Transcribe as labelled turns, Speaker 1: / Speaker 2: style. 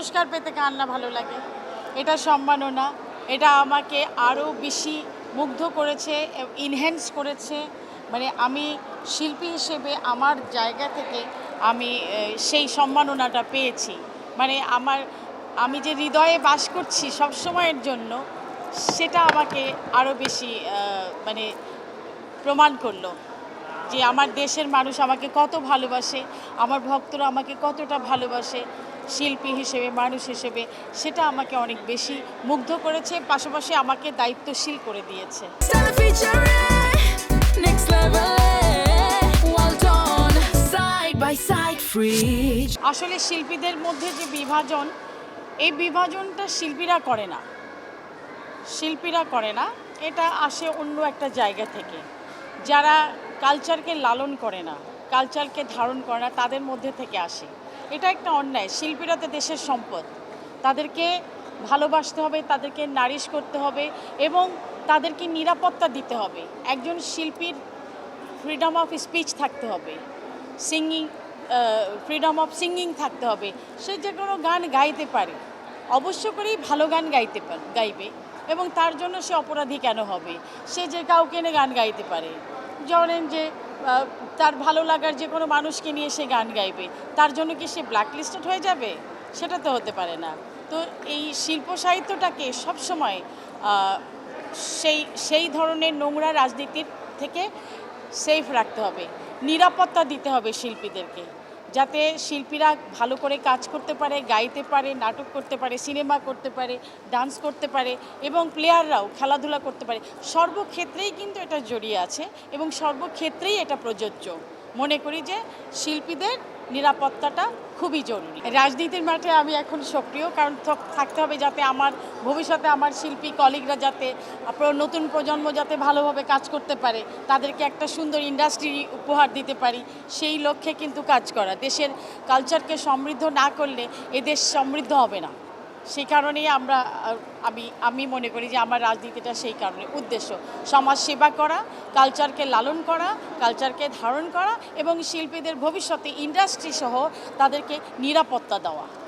Speaker 1: পুরস্কার পেতে কার না ভালো লাগে? এটা সম্মাননা এটা আমাকে আরও বেশি মুগ্ধ করেছে ইনহ্যান্স করেছে। মানে আমি শিল্পী হিসেবে আমার জায়গা থেকে আমি সেই সম্মাননাটা পেয়েছি। মানে আমার, আমি যে হৃদয়ে বাস করছি সব সময়ের জন্য, সেটা আমাকে আরও বেশি মানে প্রমাণ করল। যে আমার দেশের মানুষ আমাকে কত ভালোবাসে আমার ভক্তরা আমাকে কতটা ভালোবাসে শিল্পী হিসেবে মানুষ হিসেবে সেটা আমাকে অনেক বেশি মুগ্ধ করেছে পাশাপাশি আমাকে দায়িত্বশীল করে দিয়েছে।
Speaker 2: Side, free.
Speaker 1: আসলে শিল্পীদের মধ্যে যে বিভাজন এই বিভাজনটা শিল্পীরা করে না। শিল্পীরা করে না এটা আসে অন্য একটা জায়গা থেকে। যারা কালচারকে লালন করে না, কালচারকে ধারণ করে না, তাদের মধ্যে থেকে আসে। এটা একটা অন্যায়, শিল্পীরা তো দেশের সম্পদ। তাদেরকে ভালোবাসতে হবে, তাদেরকে নারিশ করতে হবে এবং তাদেরকে নিরাপত্তা দিতে হবে। একজন শিল্পীর ফ্রিডম অফ স্পিচ থাকতে হবে সিঙ্গিং ফ্রিডম অফ সিঙ্গিং থাকতে হবে। সে যে কোনো গান গাইতে পারে, অবশ্য করেই ভালো গান গাইতে গাইবে এবং তার জন্য সে অপরাধী কেন হবে? সে যে কাউকে গান গাইতে পারে ধরেন যে তার ভালো লাগার যে কোনো মানুষকে নিয়ে সে গান গাইবে, তার জন্য কি সে ব্ল্যাকলিস্টেড হয়ে যাবে? সেটা তো হতে পারে না। তো এই শিল্প সাহিত্যটাকে সবসময় সেই সেই ধরনের নোংরা রাজনীতির থেকে সেফ রাখতে হবে। নিরাপত্তা দিতে হবে শিল্পীদেরকে। যাতে শিল্পীরা ভালো করে কাজ করতে পারে, গাইতে পারে, নাটক করতে পারে, সিনেমা করতে পারে, ডান্স করতে পারে এবং প্লেয়াররাও খেলাধুলা করতে পারে, সর্বক্ষেত্রেই কিন্তু এটা জড়িয়ে আছে এবং সর্বক্ষেত্রেই এটা প্রযোজ্য। মনে করি যে শিল্পীদের নিরাপত্তাটা খুবই জরুরি। রাজনীতির মাঠে আমি এখন সক্রিয়, কারণ থাকতে হবে যাতে আমার ভবিষ্যতে আমার শিল্পী, কলিগরা যাতে নতুন প্রজন্ম যাতে ভালোভাবে কাজ করতে পারে, তাদেরকে একটা সুন্দর ইন্ডাস্ট্রি উপহার দিতে পারি, সেই লক্ষ্যে কিন্তু কাজ করা। দেশের কালচারকে সমৃদ্ধ না করলে এদেশ সমৃদ্ধ হবে না। সেই কারণেই আমরা আমি আমি মনে করি যে আমার রাজনীতিটা সেই কারণে। উদ্দেশ্য, সমাজ সেবা করা কালচারকে লালন করা কালচারকে ধারণ করা এবং শিল্পীদের ভবিষ্যতে ইন্ডাস্ট্রি সহ তাদেরকে নিরাপত্তা দেওয়া।